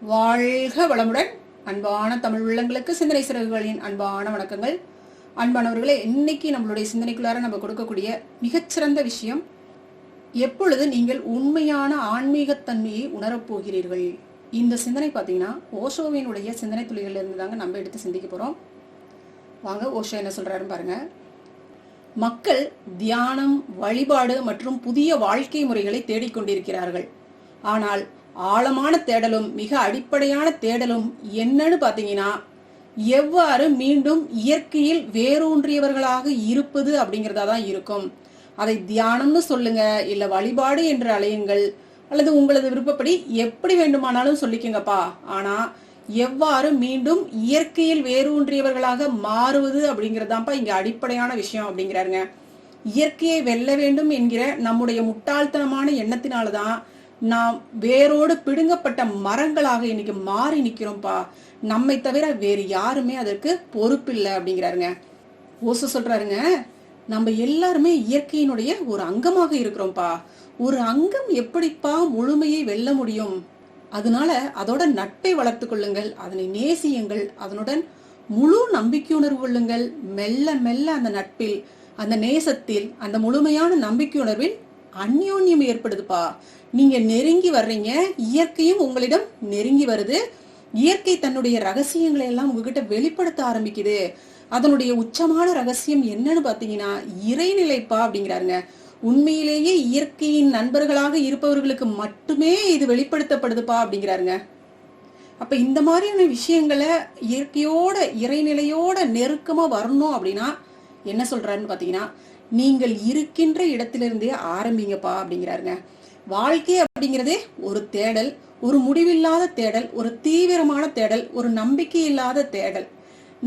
வாழ்க வளமுடன். அன்பான தமிழ் உள்ளங்களுக்கு சிந்தனை சிறகுகளின் அன்பான வணக்கங்கள். அன்பானவர்களே இன்னைக்கு நம்மளுடைய சிந்தனைக்குள்ளார நம்ம கொடுக்கக்கூடிய மிகச்சிறந்த விஷயம் எப்பொழுது நீங்கள் உண்மையான ஆன்மீகத்தன்மையை உணரப்போகிறீர்கள் இந்த சிந்தனை பார்த்தீங்கன்னா ஓஷோவினுடைய சிந்தனை துளிகளிலிருந்து தாங்க நம்ம எடுத்து சிந்திக்க போகிறோம் வாங்க ஓஷோ என்ன சொல்கிறாருன்னு பாருங்க. மக்கள் தியானம் வழிபாடு மற்றும் புதிய வாழ்க்கை முறைகளை தேடிக்கொண்டிருக்கிறார்கள். ஆனால் ஆழமான தேடலும் மிக அடிப்படையான தேடலும் என்னன்னு பார்த்தீங்கன்னா எவ்வாறு மீண்டும் இயற்கையில் வேரூன்றியவர்களாக இருப்பது அப்படிங்கிறதா தான் இருக்கும். அதை தியானம்னு சொல்லுங்க இல்ல வழிபாடு என்று அலையுங்கள் அல்லது உங்களது விருப்பப்படி எப்படி வேண்டுமானாலும் சொல்லிக்கங்கப்பா. ஆனா எவ்வாறு மீண்டும் இயற்கையில் வேரூன்றியவர்களாக மாறுவது அப்படிங்கிறதாப்பா இங்க அடிப்படையான விஷயம் அப்படிங்கிறாருங்க. இயற்கையை வெல்ல வேண்டும் என்கிற நம்முடைய முட்டாள்தனமான எண்ணத்தினாலதான் நாம் வேரோடு பிடுங்கப்பட்ட மரங்களாக இன்னைக்கு மாறி நிற்கிறோம்ப்பா நம்மை தவிர வேறு யாருமே அதற்கு பொறுப்பில்லை அப்படிங்கிறாருங்க. ஓசு சொல்றாருங்க நம்ம எல்லாருமே இயற்கையினுடைய ஒரு அங்கமாக இருக்கிறோம்ப்பா. ஒரு அங்கம் எப்படிப்பா முழுமையை வெல்ல முடியும்? அதனால அதோட நட்பை வளர்த்து கொள்ளுங்கள் அதனை நேசியுங்கள் அதனுடன் முழு நம்பிக்கையுணர்வு கொள்ளுங்கள். மெல்ல மெல்ல அந்த நட்பில் அந்த நேசத்தில் அந்த முழுமையான நம்பிக்கையுணர்வில் அந்யோன்யம் ஏற்படுதுப்பா. நீங்க நெருங்கி வர்றீங்க இயற்கையும் உங்களிடம் நெருங்கி வருது. இயற்கை தன்னுடைய ரகசியங்களை எல்லாம் உங்ககிட்ட வெளிப்படுத்த ஆரம்பிக்குது. அதனுடைய உச்சமான ரகசியம் என்னன்னு பாத்தீங்கன்னா இறைநிலைப்பா அப்படிங்கிறாருங்க. உண்மையிலேயே இயற்கையின் நண்பர்களாக இருப்பவர்களுக்கு மட்டுமே இது வெளிப்படுத்தப்படுதுப்பா அப்படிங்கிறாருங்க. அப்ப இந்த மாதிரியான விஷயங்களை இயற்கையோட இறைநிலையோட நெருக்கமா வரணும் அப்படின்னா என்ன சொல்றாருன்னு பாத்தீங்கன்னா நீங்கள் இருக்கின்ற இடத்திலிருந்தே ஆரம்பிங்கப்பா அப்படிங்கிறாருங்க. வாழ்க்கை அப்படிங்கிறதே ஒரு தேடல் ஒரு முடிவில்லாத தேடல் ஒரு தீவிரமான தேடல் ஒரு நம்பிக்கை இல்லாத தேடல்.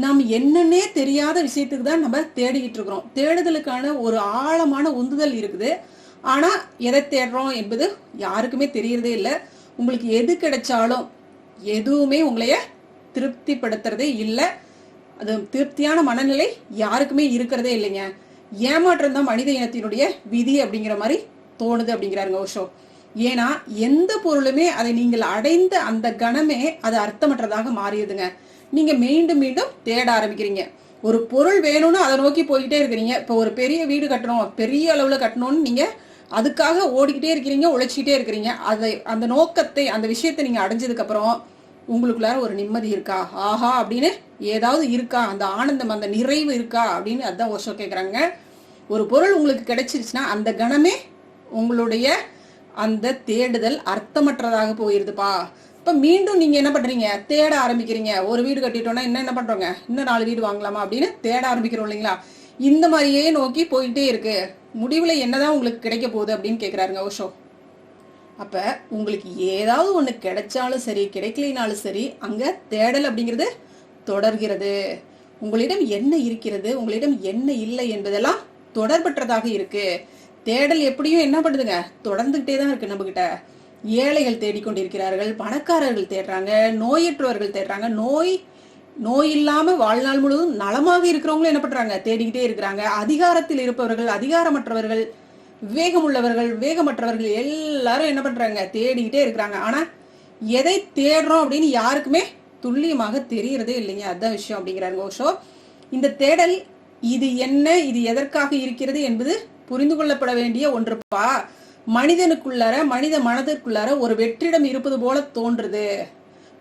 நாம் என்னன்னே தெரியாத விஷயத்துக்கு தான் நம்ம தேடிக்கிட்டு இருக்கிறோம். தேடுதலுக்கான ஒரு ஆழமான உந்துதல் இருக்குது. ஆனால் எதை தேடுறோம் என்பது யாருக்குமே தெரியறதே இல்லை. உங்களுக்கு எது கிடைச்சாலும் எதுவுமே உங்களைய திருப்திப்படுத்துறதே இல்லை. அது திருப்தியான மனநிலை யாருக்குமே இருக்கிறதே இல்லைங்க. ஏமாற்றம் தான் மனித இனத்தினுடைய விதி அப்படிங்கிற மாதிரி தோணுது அப்படிங்கிறாருங்க ஓஷோ. ஏன்னா எந்த பொருளுமே அதை நீங்கள் அடைந்த அந்த கணமே அது அர்த்தமற்றதாக மாறியதுங்க நீங்க மீண்டும் மீண்டும் தேட ஆரம்பிக்கிறீங்க. ஒரு பொருள் வேணும்னு அதை நோக்கி போய்கிட்டே இருக்கிறீங்க. இப்போ ஒரு பெரிய வீடு கட்டணும் பெரிய அளவுல கட்டணும்னு நீங்க அதுக்காக ஓடிக்கிட்டே இருக்கிறீங்க உழைச்சிக்கிட்டே இருக்கிறீங்க. அதை அந்த நோக்கத்தை அந்த விஷயத்தை நீங்க அடைஞ்சதுக்கு அப்புறம் உங்களுக்குள்ளார ஒரு நிம்மதி இருக்கா? ஆஹா அப்படின்னு ஏதாவது இருக்கா? அந்த ஆனந்தம் அந்த நிறைவு இருக்கா? அப்படின்னு அதான் ஓஷோ கேட்குறாங்க ஒரு பொருள் உங்களுக்கு கிடைச்சிருச்சுன்னா அந்த கணமே உங்களுடைய அந்த தேடுதல் அர்த்தமற்றதாக போயிருதுப்பா. இப்போ மீண்டும் நீங்கள் என்ன பண்ணுறீங்க தேட ஆரம்பிக்கிறீங்க. ஒரு வீடு கட்டிட்டோன்னா என்ன என்ன பண்ணுறோங்க இன்னும் நாலு வீடு வாங்கலாமா அப்படின்னு தேட ஆரம்பிக்கிறோம் இல்லைங்களா? இந்த மாதிரியே நோக்கி போயிட்டே இருக்கு. முடிவில் என்னதான் உங்களுக்கு கிடைக்க போகுது அப்படின்னு கேட்குறாருங்க ஓஷோ. அப்ப உங்களுக்கு ஏதாவது ஒன்று கிடைச்சாலும் சரி கிடைக்கலினாலும் சரி அங்க தேடல் அப்படிங்கிறது தொடர்கிறது. உங்களிடம் என்ன இருக்கிறது உங்களிடம் என்ன இல்லை என்பதெல்லாம் தொடர்பற்றதாக இருக்கு. தேடல் எப்படியும் என்ன பண்ணுதுங்க? தொடர்ந்துகிட்டே தான் இருக்கு நம்மகிட்ட. ஏழைகள் தேடிக்கொண்டிருக்கிறார்கள் பணக்காரர்கள் தேடுறாங்க நோயற்றவர்கள் தேடுறாங்க நோய் நோய் இல்லாம வாழ்நாள் முழுவதும் நலமாக இருக்கிறவங்களும் என்ன பண்றாங்க? தேடிக்கிட்டே இருக்கிறாங்க. அதிகாரத்தில் இருப்பவர்கள் அதிகாரமற்றவர்கள் வேகம் உள்ளவர்கள் வேகமற்றவர்கள் எல்லாரும் என்ன பண்றாங்க? தேடிக்கிட்டே இருக்கிறாங்க. ஆனா எதை தேடுறோம் அப்படின்னு யாருக்குமே துல்லியமாக தெரியறதே இல்லைங்க. அதான் விஷயம் அப்படிங்கிறாங்க ஓஷோ இந்த தேடல் இது என்ன இது எதற்காக இருக்கிறது என்பது புரிந்து கொள்ளப்பட வேண்டிய ஒன்றுப்பா மனிதனுக்குள்ளார மனித மனதிற்குள்ளார ஒரு வெற்றிடம் இருப்பது போல தோன்றுது.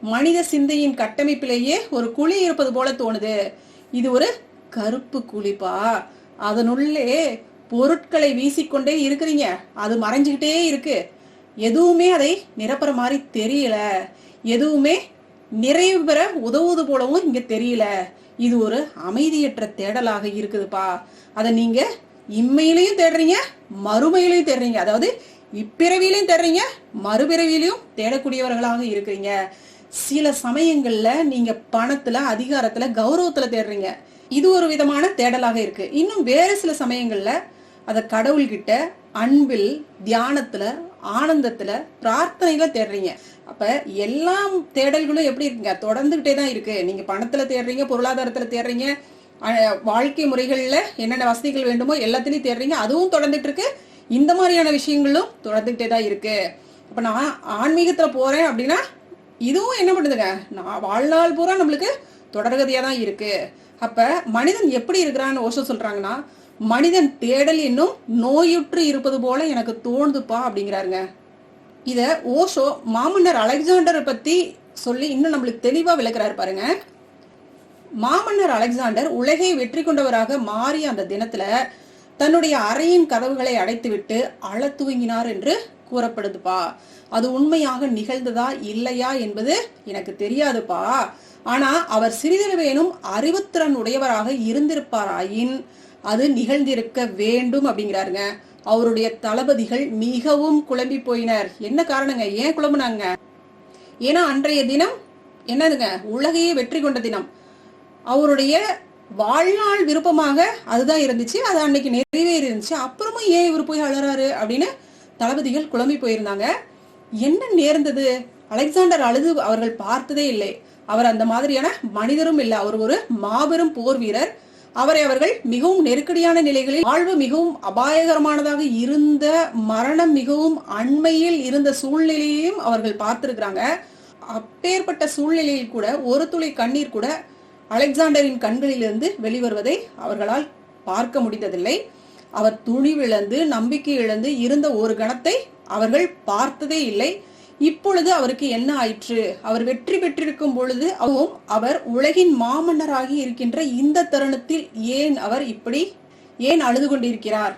மனித சிந்தையின் கட்டமைப்பிலேயே ஒரு குழி இருப்பது போல தோணுது. இது ஒரு கருப்பு குழிப்பா அதனுள்ளே பொருட்களை வீசிக்கொண்டே இருக்கிறீங்க. அது மறைஞ்சுக்கிட்டே இருக்கு. எதுவுமே அதை நிரப்புற மாதிரி தெரியல. எதுவுமே நிறைவு பெற உதவுவது போலவும் இங்க தெரியல. இது ஒரு அமைதியற்ற தேடலாக இருக்குதுப்பா. அதை நீங்க இம்மையிலையும் தேடுறீங்க மறுமையிலையும் தேடுறீங்க. அதாவது இப்பிறவிலையும் தேடுறீங்க மறுபிறவிலையும் தேடக்கூடியவர்களாக இருக்கிறீங்க. சில சமயங்கள்ல நீங்க பணத்துல அதிகாரத்துல கௌரவத்துல தேடுறீங்க. இது ஒரு விதமான தேடலாக இருக்கு. இன்னும் வேறு சில சமயங்கள்ல அதை கடவுள்கிட்ட அன்பில் தியானத்துல ஆனந்தத்துல பிரார்த்தனையில தேடுறீங்க. அப்ப எல்லா தேடல்களும் எப்படி இருக்குங்க? தொடர்ந்துகிட்டே தான் இருக்கு. நீங்க பணத்துல தேடுறீங்க பொருளாதாரத்துல தேடுறீங்க வாழ்க்கை முறைகள்ல என்னென்ன வசதிகள் வேண்டுமோ எல்லாத்திலையும் தேடுறீங்க. அதுவும் தொடர்ந்துட்டு இருக்கு இந்த மாதிரியான விஷயங்களும் தொடர்ந்துகிட்டே தான் இருக்கு. அப்ப நான் ஆன்மீகத்துல போறேன் அப்படின்னா இதுவும் என்ன பண்ணுதுங்க? நான் வாழ்நாள் பூரா நம்மளுக்கு தொடர்கதையா தான் இருக்கு. அப்ப மனிதன் எப்படி இருக்கிறான்னு ஓஷோ சொல்றாங்கன்னா மனிதன் தேடல் என்னும் நோயுற்று இருப்பது போல எனக்கு தோணுதுப்பா அப்படிங்கிறாருங்க. இத ஓஷோ மாமன்னர் அலெக்சாண்டரை பத்தி சொல்லி இன்னும் நம்மளுக்கு தெளிவா விளக்குறாரு பாருங்க. மாமன்னர் அலெக்சாண்டர் உலகை வெற்றி கொண்டவராக மாறிய அந்த தினத்துல தன்னுடைய அறையின் கதவுகளை அடைத்துவிட்டு அழ துவங்கினார் என்று கூறப்படுதுப்பா. அது உண்மையாக நிகழ்ந்ததா இல்லையா என்பது எனக்கு தெரியாதுப்பா. ஆனா அவர் சிறிதளவேனும் அறிவுத்திறன் உடையவராக இருந்திருப்பாராயின் அது நிகழ்ந்திருக்க வேண்டும் அப்படிங்கிறாருங்க. அவருடைய தளபதிகள் மிகவும் குழம்பி போயினர். என்ன காரணங்க? ஏன் குழம்புனாங்க? ஏன்னா அன்றைய தினம் என்னதுங்க? உலகையே வெற்றி கொண்ட தினம். அவருடைய வாழ்நாள் விருப்பமாக அதுதான் இருந்துச்சு. அது அன்னைக்கு நிறைவேறி இருந்துச்சு அப்புறமும் ஏன் இவர் போய் அழறாரு அப்படின்னு தளபதிகள் குழம்பி போயிருந்தாங்க. என்ன நேர்ந்தது? அலெக்சாண்டர் அழுது அவர்கள் பார்த்ததே இல்லை. அவர் அந்த மாதிரியான மனிதரும் இல்லை. அவர் ஒரு மாபெரும் போர் வீரர். அவரை அவர்கள் மிகவும் நெருக்கடியான நிலைகளில் வாழ்வு மிகவும் அபாயகரமானதாக இருந்த மரணம் மிகவும் அண்மையில் இருந்த சூழ்நிலையையும் அவர்கள் பார்த்திருக்கிறாங்க. அப்பேற்பட்ட சூழ்நிலையில் கூட ஒரு துளி கண்ணீர் கூட அலெக்சாண்டரின் கண்களிலிருந்து வெளிவருவதை அவர்களால் பார்க்க முடிந்ததில்லை. அவர் துணிவிழந்து நம்பிக்கை இழந்து இருந்த ஒரு கணத்தை அவர்கள் பார்த்ததே இல்லை. இப்பொழுது அவருக்கு என்ன ஆயிற்று? அவர் வெற்றி பெற்றிருக்கும் பொழுது அவரும் அவர் உலகின் மாமன்னராகி இருக்கின்ற இந்த தருணத்தில் ஏன் அவர் இப்படி ஏன் அழுது கொண்டிருக்கிறார்?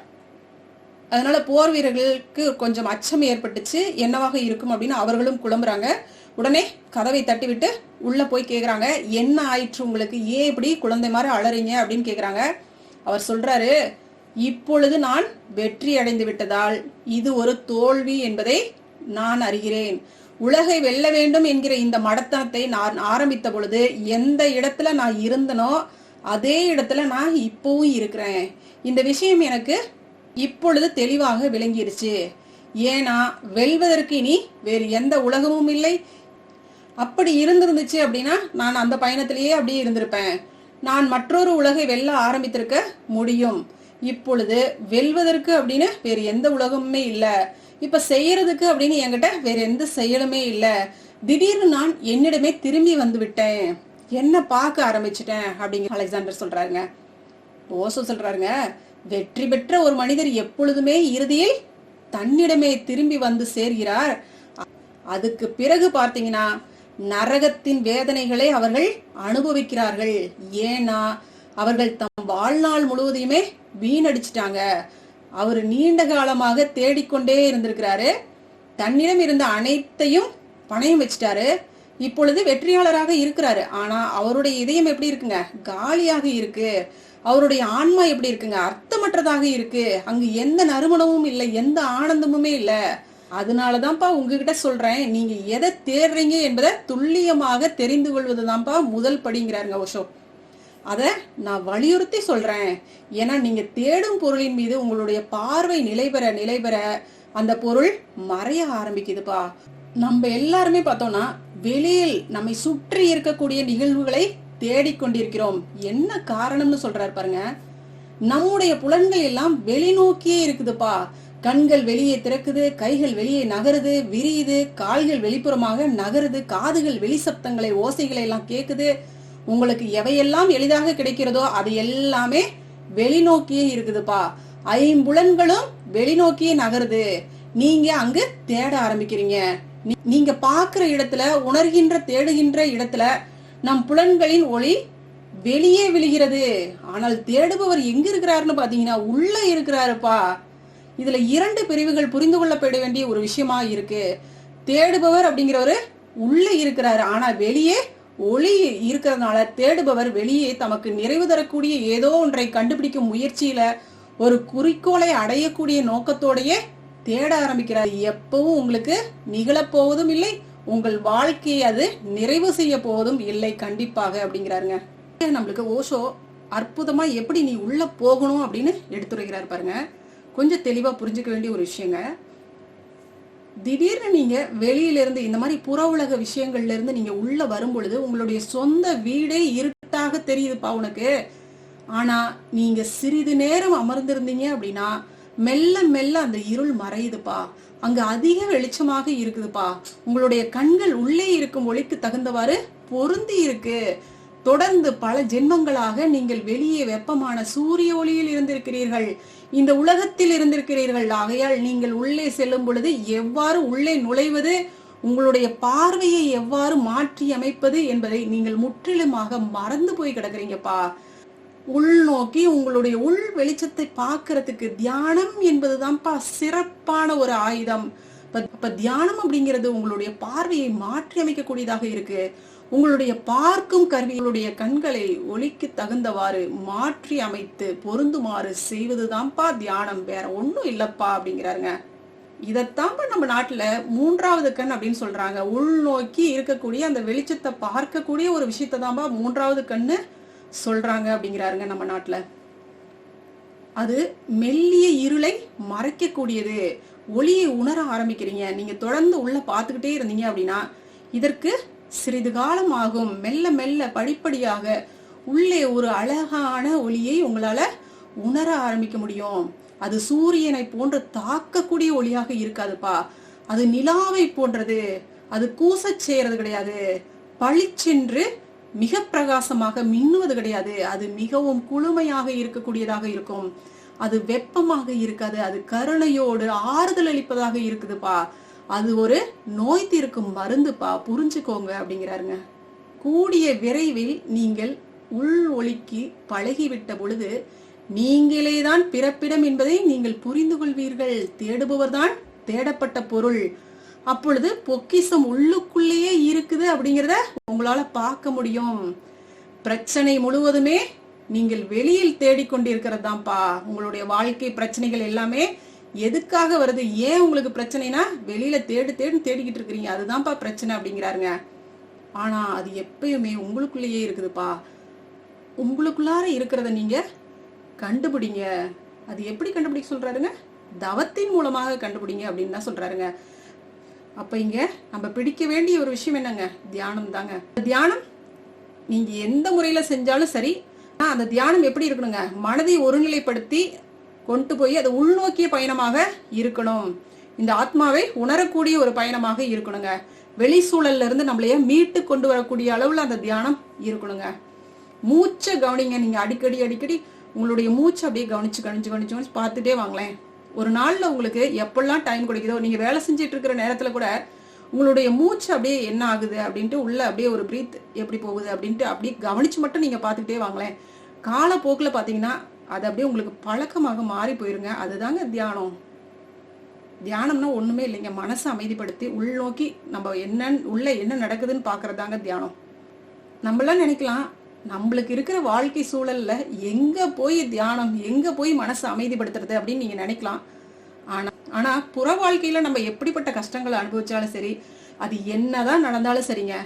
அதனால போர் வீரர்களுக்கு கொஞ்சம் அச்சம் ஏற்பட்டுச்சு. என்னவாக இருக்கும் அப்படின்னு அவர்களும் குழம்புறாங்க. உடனே கதவை தட்டிவிட்டு உள்ள போய் கேக்குறாங்க. என்ன ஆயிற்று உங்களுக்கு? ஏன் இப்படி குழந்தை மாதிரி அழறீங்க அப்படின்னு கேக்குறாங்க. அவர் சொல்றாரு இப்பொழுது நான் வெற்றி அடைந்து விட்டதால் இது ஒரு தோல்வி என்பதை நான் அறிகிறேன். உலகை வெல்ல வேண்டும் என்கிற இந்த மடத்தனத்தை நான் ஆரம்பித்த பொழுது எந்த இடத்துல நான் இருந்தனோ அதே இடத்துல நான் இப்பவும் இருக்கிறேன். இந்த விஷயம் எனக்கு இப்பொழுது தெளிவாக விளங்கிருச்சு. ஏன்னா வெல்வதற்கு இனி வேறு எந்த உலகமும் இல்லை. அப்படி இருந்திருந்துச்சு அப்படின்னா நான் அந்த பயணத்திலேயே அப்படியே இருந்திருப்பேன். நான் மற்றொரு உலகை வெல்ல ஆரம்பித்திருக்க முடியும். இப்பொழுது வெல்வதற்கு அப்படின்னு வேறு எந்த உலகமுமே இல்லை. இப்ப செய்யறதுக்கு அப்படின்னு என்கிட்ட வேற எந்த செயலுமே இல்ல. திடீர்னு நான் என்னிடமே திரும்பி வந்து விட்டேன். என்ன பார்க்க ஆரம்பிச்சிட்டேன் அப்படிங்கிற அலெக்சாண்டர் சொல்றாருங்க. ஓசோ சொல்றாருங்க. வெற்றி பெற்ற ஒரு மனிதர் எப்பொழுதுமே இறுதியில் தன்னிடமே திரும்பி வந்து சேர்கிறார். அதுக்கு பிறகு பார்த்தீங்கன்னா நரகத்தின் வேதனைகளை அவர்கள் அனுபவிக்கிறார்கள். ஏன்னா அவர்கள் தம் வாழ்நாள் முழுவதையுமே வீணடிச்சிட்டாங்க. அவர் நீண்ட காலமாக தேடிக்கொண்டே இருந்திருக்கிறாரு. தன்னிடம் இருந்த அனைத்தையும் பணயம் வச்சிட்டாரு. இப்பொழுது வெற்றியாளராக இருக்கிறாரு. ஆனா அவருடைய இதயம் எப்படி இருக்குங்க? காலியாக இருக்கு. அவருடைய ஆன்மா எப்படி இருக்குங்க? அர்த்தமற்றதாக இருக்கு. அங்கு எந்த நறுமணமும் இல்லை எந்த ஆனந்தமுமே இல்லை. அதனாலதான்ப்பா உங்ககிட்ட சொல்றேன் நீங்க எதை தேடுறீங்க என்பதை துல்லியமாக தெரிந்து கொள்வதுதான்ப்பா முதல் படிங்கிறாருங்க ஓஷோ அதை நான் வலியுறுத்தி சொல்கிறேன் ஏன்னா நீங்கள் தேடும் பொருளின் மீது உங்களுடைய பார்வை நிலைபெற நிலைபெற அந்த பொருள் மறைய ஆரம்பிக்குதுப்பா. நம்ம எல்லாருமே பார்த்தோம்னா வெளியில் நம்மை சுற்றி இருக்கக்கூடிய நிகழ்வுகளை தேடிக்கொண்டிருக்கிறோம் என்ன காரணம்னு சொல்றாரு பாருங்க. நம்முடைய புலன்கள் எல்லாம் வெளிநோக்கியே இருக்குதுப்பா. கண்கள் வெளியே திறக்குது கைகள் வெளியே நகருது விரியுது கால்கள் வெளிப்புறமாக நகருது காதுகள் வெளி சப்தங்களை ஓசைகளை எல்லாம் கேட்குது உங்களுக்கு எவையெல்லாம் எளிதாக கிடைக்கிறதோ அது எல்லாமே வெளிநோக்கியே இருக்குதுப்பா. ஐம்புலன்களும் வெளிநோக்கியே நகருது. நீங்க அங்கு தேட ஆரம்பிக்கிறீங்க. நீங்க பாக்குற இடத்துல உணர்கின்ற தேடுகின்ற இடத்துல நம் புலன்களின் ஒளி வெளியே விழுகிறது. ஆனால் தேடுபவர் எங்க இருக்கிறாருன்னு பாத்தீங்கன்னா உள்ள இருக்கிறாருப்பா. இதுல இரண்டு பிரிவுகள் புரிந்து கொள்ளப்பட வேண்டிய ஒரு விஷயமா இருக்கு. தேடுபவர் அப்படிங்கிறவரு உள்ள இருக்கிறாரு. ஆனா வெளியே ஒளி இருக்கிறதுனால தேடுபவர் வெளியே தமக்கு நிறைவு தரக்கூடிய ஏதோ ஒன்றை கண்டுபிடிக்கும் முயற்சியில ஒரு குறிக்கோளை அடையக்கூடிய நோக்கத்தோடையே தேட ஆரம்பிக்கிறார். எப்பவும் உங்களுக்கு நிகழப்போவதும் இல்லை உங்கள் வாழ்க்கையை அது நிறைவு செய்ய போவதும் இல்லை கண்டிப்பாக அப்படிங்கிறாருங்க. நம்மளுக்கு ஓஷோ அற்புதமா எப்படி நீ உள்ள போகணும் அப்படின்னு எடுத்துரைக்கிறார் பாருங்க. கொஞ்சம் தெளிவா புரிஞ்சுக்க வேண்டிய ஒரு விஷயங்க. திடீர்னு நீங்க வெளியிலிருந்து இந்த மாதிரி புற உலக விஷயங்கள்ல இருந்து நீங்க உள்ள வரும் பொழுது உங்களுடைய சொந்த வீடே இருட்டாக தெரியுதுப்பா உனக்கு. ஆனா நீங்க சிறிது நேரம் அமர்ந்திருந்தீங்க அப்படின்னா மெல்ல மெல்ல அந்த இருள் மறையுதுப்பா. அங்க அதிக வெளிச்சமாக இருக்குதுப்பா. உங்களுடைய கண்கள் உள்ளே இருக்கும் ஒளிக்கு தகுந்தவாறு பொருந்தி இருக்கு. தொடர்ந்து பல ஜென்மங்களாக நீங்கள் வெளியே வெப்பமான சூரிய ஒளியில் இருந்திருக்கிறீர்கள். இந்த உலகத்தில் இருந்திருக்கிறீர்கள். ஆகையால் நீங்கள் உள்ளே செல்லும் பொழுது எவ்வாறு உள்ளே நுழைவது உங்களுடைய பார்வையை எவ்வாறு மாற்றி அமைப்பது என்பதை நீங்கள் முற்றிலுமாக மறந்து போய் கிடக்குறீங்கப்பா. உள்நோக்கி உங்களுடைய உள் வெளிச்சத்தை பார்க்கறதுக்கு தியானம் என்பதுதான்ப்பா சிறப்பான ஒரு ஆயுதம். இப்ப- தியானம் அப்படிங்கிறது உங்களுடைய பார்வையை மாற்றி அமைக்கக்கூடியதாக இருக்கு. உங்களுடைய பார்க்கும் கருவிகளுடைய கண்களை ஒளிக்கு தகுந்தவாறு மாற்றி அமைத்து பொருந்துமாறு செய்வதுதான்ப்பா தியானம். வேற ஒன்றும் இல்லப்பா அப்படிங்கிறாருங்க. இதைத்தான்ப்பா நம்ம நாட்டில் மூன்றாவது கண் அப்படின்னு சொல்றாங்க. உள்நோக்கி இருக்கக்கூடிய அந்த வெளிச்சத்தை பார்க்கக்கூடிய ஒரு விஷயத்தை தான்ப்பா மூன்றாவது கண்ணு சொல்றாங்க அப்படிங்கிறாருங்க நம்ம நாட்டில். அது மெல்லிய இருளை மறைக்கக்கூடியது. ஒளியை உணர ஆரம்பிக்கிறீங்க. நீங்க தொடர்ந்து உள்ள பார்த்துக்கிட்டே இருந்தீங்க அப்படின்னா இதற்கு சிறிது காலம் ஆகும் மெல்ல மெல்ல படிப்படியாக உள்ளே ஒரு அழகான ஒளியை உங்களால உணர ஆரம்பிக்க முடியும். அது சூரியனை போன்று தாக்கக்கூடிய ஒளியாக இருக்காதுப்பா. அது நிலாவை போன்றது. அது கூசச் செய்யறது கிடையாது. பளிச்சென்று மிக பிரகாசமாக மின்னுவது கிடையாது. அது மிகவும் குளுமையாக இருக்கக்கூடியதாக இருக்கும். அது வெப்பமாக இருக்காது. அது கருணையோடு ஆறுதல் அளிப்பதாக இருக்குதுப்பா. அது ஒரு நோய் தீர்க்கும் மருந்துப்பா புரிஞ்சுக்கோங்க அப்படிங்கிறாருங்க. கூடிய விரைவில் நீங்கள் உள் ஒளிக்கு பழகிவிட்ட பொழுது நீங்களே தான் பிறப்பிடம் என்பதை நீங்கள் புரிந்து கொள்வீர்கள். தேடுபவர்தான் தேடப்பட்ட பொருள். அப்பொழுது பொக்கிஷம் உள்ளுக்குள்ளேயே இருக்குது அப்படிங்கிறத உங்களால பார்க்க முடியும். பிரச்சனை முழுவதுமே நீங்கள் வெளியில் தேடிக்கொண்டிருக்கிறது தான்ப்பா உங்களுடைய வாழ்க்கை பிரச்சனைகள் எல்லாமே எதுக்காக வருது? ஏன் உங்களுக்கு பிரச்சனைனா வெளியில தேடு தேடு தேடிக்கிட்டு இருக்கிறீங்க. அதுதான்ப்பா பிரச்சனை அப்படிங்கிறாருங்க. ஆனா அது எப்பயுமே உங்களுக்குள்ளேயே இருக்குதுப்பா. உங்களுக்குள்ளார இருக்கிறத நீங்க கண்டுபிடிங்க. அது எப்படி கண்டுபிடிக்க சொல்றாருங்க? தவத்தின் மூலமாக கண்டுபிடிங்க அப்படின்னு தான் சொல்றாருங்க. அப்ப இங்க நம்ம பிடிக்க வேண்டிய ஒரு விஷயம் என்னங்க? தியானம் தாங்க. தியானம் நீங்க எந்த முறையில செஞ்சாலும் சரி அந்த தியானம் எப்படி இருக்கணுங்க? மனதை ஒருநிலைப்படுத்தி கொண்டு போய் அது உள்நோக்கிய பயணமாக இருக்கணும். இந்த ஆத்மாவை உணரக்கூடிய ஒரு பயணமாக இருக்கணுங்க. வெளி சூழல்ல இருந்து நம்மளைய மீட்டு கொண்டு வரக்கூடிய அளவுல அந்த தியானம் இருக்கணுங்க. மூச்சை கவனிங்க. நீங்க அடிக்கடி அடிக்கடி உங்களுடைய மூச்சை அப்படியே கவனிச்சு கவனிச்சு கவனிச்சு கவனிச்சு பார்த்துட்டே வாங்களேன். ஒரு நாள்ல உங்களுக்கு எப்பெல்லாம் டைம் கிடைக்குதோ நீங்க வேலை செஞ்சுட்டு இருக்கிற நேரத்துல கூட உங்களுடைய மூச்சு அப்படியே என்ன ஆகுது அப்படின்ட்டு உள்ள அப்படியே ஒரு பிரீத் எப்படி போகுது அப்படின்ட்டு அப்படியே கவனிச்சு மட்டும் நீங்க பார்த்துக்கிட்டே வாங்களேன். காலப்போக்கில் பார்த்தீங்கன்னா அது அப்படியே உங்களுக்கு பழக்கமாக மாறி போயிருங்க. அதுதாங்க தியானம். தியானம்னா ஒண்ணுமே இல்லைங்க. மனசை அமைதிப்படுத்தி உள்நோக்கி நம்ம என்ன உள்ள என்ன நடக்குதுன்னு பார்க்கறதாங்க தியானம். நம்மளாம் நினைக்கலாம் நம்மளுக்கு இருக்கிற வாழ்க்கை சூழல்ல எங்க போய் தியானம் எங்க போய் மனசை அமைதிப்படுத்துறது அப்படின்னு நீங்க நினைக்கலாம். ஆனா ஆனா புற வாழ்க்கையில நம்ம எப்படிப்பட்ட கஷ்டங்களை அனுபவிச்சாலும் சரி அது என்னதான் நடந்தாலும் சரிங்க.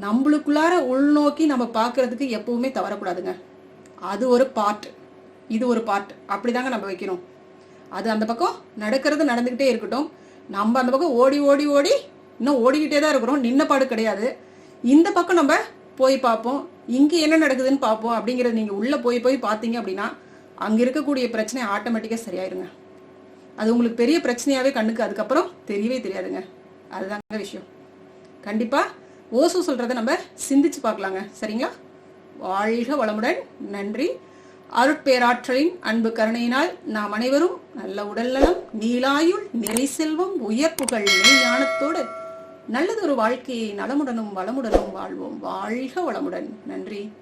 நம்மளுக்குள்ளார உள்நோக்கி நம்ம பார்க்கறதுக்கு எப்பவுமே தவறக்கூடாதுங்க. அது ஒரு பார்ட் இது ஒரு பார்ட் அப்படி தாங்க நம்ம வைக்கணும். அது அந்த பக்கம் நடக்கிறது நடந்துக்கிட்டே இருக்கட்டும். நம்ம அந்த பக்கம் ஓடி ஓடி ஓடி இன்னும் ஓடிக்கிட்டே தான் இருக்கிறோம். நின்ன பாடு கிடையாது. இந்த பக்கம் நம்ம போய் பார்ப்போம். இங்கே என்ன நடக்குதுன்னு பார்ப்போம். அப்படிங்கிறது நீங்கள் உள்ளே போய் போய் பார்த்தீங்க அப்படின்னா அங்கே இருக்கக்கூடிய பிரச்சனை ஆட்டோமேட்டிக்காக சரியாயிருங்க. அது உங்களுக்கு பெரிய பிரச்சனையாகவே கண்ணுக்கு அதுக்கப்புறம் தெரியவே தெரியாதுங்க. அதுதாங்க விஷயம். கண்டிப்பாக ஓசோ சொல்கிறத நம்ம சிந்திச்சு பார்க்கலாங்க. சரிங்களா? வாழ்க வளமுடன். நன்றி. அருட்பேராற்றலின் அன்பு கருணையினால் நாம் அனைவரும் நல்ல உடல்நலம் நீலாயுள் நிறை செல்வம் உயர்ப்புகள் ஞானத்தோடு நல்லதொரு வாழ்க்கையை நலமுடனும் வளமுடனும் வாழ்வோம். வாழ்க வளமுடன். நன்றி.